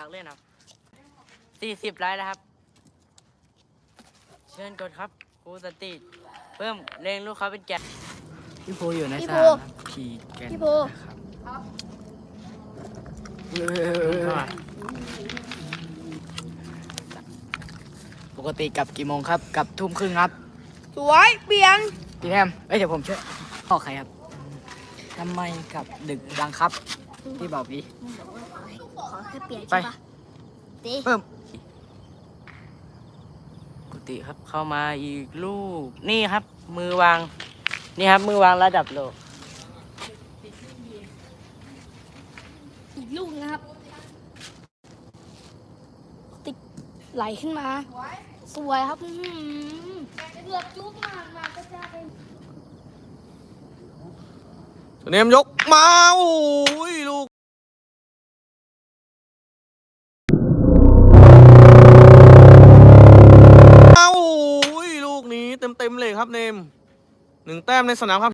อยากเล่นครับสี่สิบไลค์แล้วครับ เชิญกดครับครูสติเพิ่มเลงลูกเขาเป็นแกะพี่ภูอยู่ในพี่สภูนามครับขี่แกนพี่ภูนะครับปกติกลับกี่โมงครับกลับทุ่มครึ่งครับ สวยเปลี่ยนพี่แฮมเอ้ยเดี๋ยวผมช่วยพ่อใครครับทำไมกลับดึกจังครับ พี่บอกพี่ ขอแค่เปลี่ยนไป ใช่ปะตีเพิ่มกุฏิครับเข้ามาอีกลูก นี่ครับ มือวาง นี่ครับ มือวางระดับโลก อีกลูกนะครับ ติดไหลขึ้นมา สวยครับอื้อหือเกือบจุกมากมากก็จะเป็น เนมยกมาโอ้ยลูกโอ้ยลูกนี้เต็มเต็มเลยครับเนมหนึ่งแต้มในสนามครับ